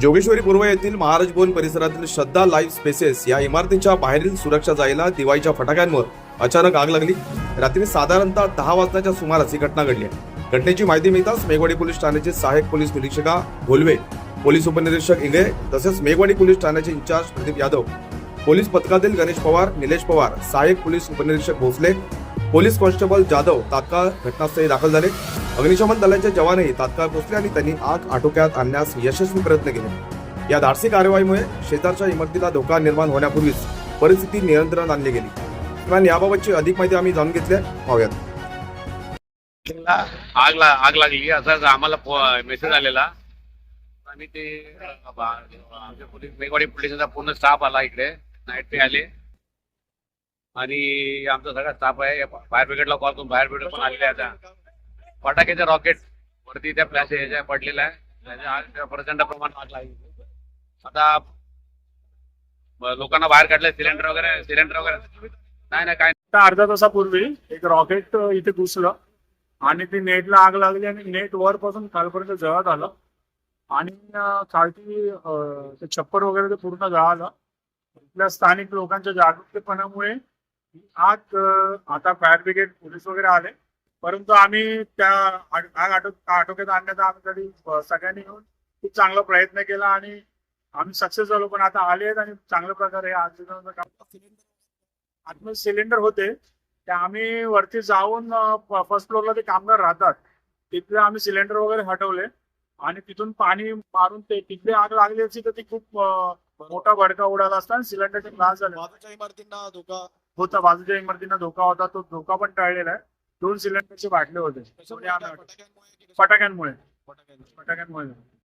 जोगेश्वरी पूर्व येथील महाराज भवन परिसरातील श्रद्धा लाईव्ह स्पेसेस या इमारतीच्या बाहेरील सुरक्षा जाळीला दिवाळीच्या फटाक्यांवर अचानक आग लागली. रात्री साधारणतः दहा वाजताच्या सुमारास ही घटना घडली आहे. घटनेची माहिती मिळताच मेघवाडी पोलीस ठाण्याचे सहाय्यक पोलीस निरीक्षका घोलवे पोलीस उपनिरीक्षक इंगळे तसेच मेघवाडी पोलीस ठाण्याचे इंचार्ज प्रदीप यादव पोलीस पथकातील गणेश पवार निलेश पवार सहाय्यक पोलीस उपनिरीक्षक भोसले पोलीस कॉन्स्टेबल जाधव तात्काळ घटनास्थळी दाखल झाले. अग्निशमन दलाचे जवानही तात्काळ पोहोचले आणि त्यांनी आग आटोक्यात आणण्यास यशस्वी प्रयत्न केले. या धाडसी कार्यवाहीमुळे शेजारच्या इमारतीला धोका निर्माण होण्यापूर्वीच परिस्थिती नियंत्रणात आणली गेली. दरम्यान याबाबतची अधिक माहिती आम्ही जाणून घेतली पाहूयात. आग ला आग लागली. असा आम्हाला मेसेज आलेला. आणि ते आमच्या पोलीस मेघवाडी पोलिसांचा पूर्ण स्टाफ आला इकडे. नाईट पे आले. आणि आमचा सगळा स्टाफ आहे. फायर ब्रिगेडला कॉल करून फायर ब्रिगेड पण आलेले आहे आता. फटाक्याचे रॉकेट वरती त्या फ्लॅश याच्या पडलेला आहे. त्याच्या प्रचंड प्रमाण आग लागली. आता लोकांना बाहेर काढले सिलेंडर वगैरे सिलेंडर वगैरे. नाही नाही काय अर्धा तासापूर्वी एक रॉकेट इथे घुसलं आणि ती नेटला आग लागली आणि नेट वर पासून खालपर्यंत जळत आलं. आणि खालती ते छप्पर वगैरे ते पूर्ण जळालं. इथल्या स्थानिक लोकांच्या जागरूकतेपणामुळे आग आता फायर ब्रिगेड पोलीस वगैरे आले. परंतु आम्ही त्या आग आग आटो- आटोक्यात आणण्याचा आम्ही तरी सगळ्यांनी मिळून खूप चांगला प्रयत्न केला आणि आम्ही सक्सेस झालो. पण आता आले आहेत आणि चांगल्या प्रकारे काम आतमध्ये सिलेंडर होते. ते आम्ही वरती जाऊन फर्स्ट फ्लोअरला ते कामगार राहतात तिथले आम्ही सिलेंडर वगैरे हटवले आणि तिथून पाणी मारून ते तिथली आग लागली असती तर ती खूप मोठा भडका उडाला असता आणि सिलेंडरचे ब्लास्ट झाले. बाजूच्या इमारतींना धोका होता बाजूच्या इमारतींना धोका होता. तो धोका पण टळलेला आहे. दोन सिलेंडरचे वाढले होते. म्हणजे फटाक्यांमुळे फटाक्यांमुळे फटाक्यांमुळे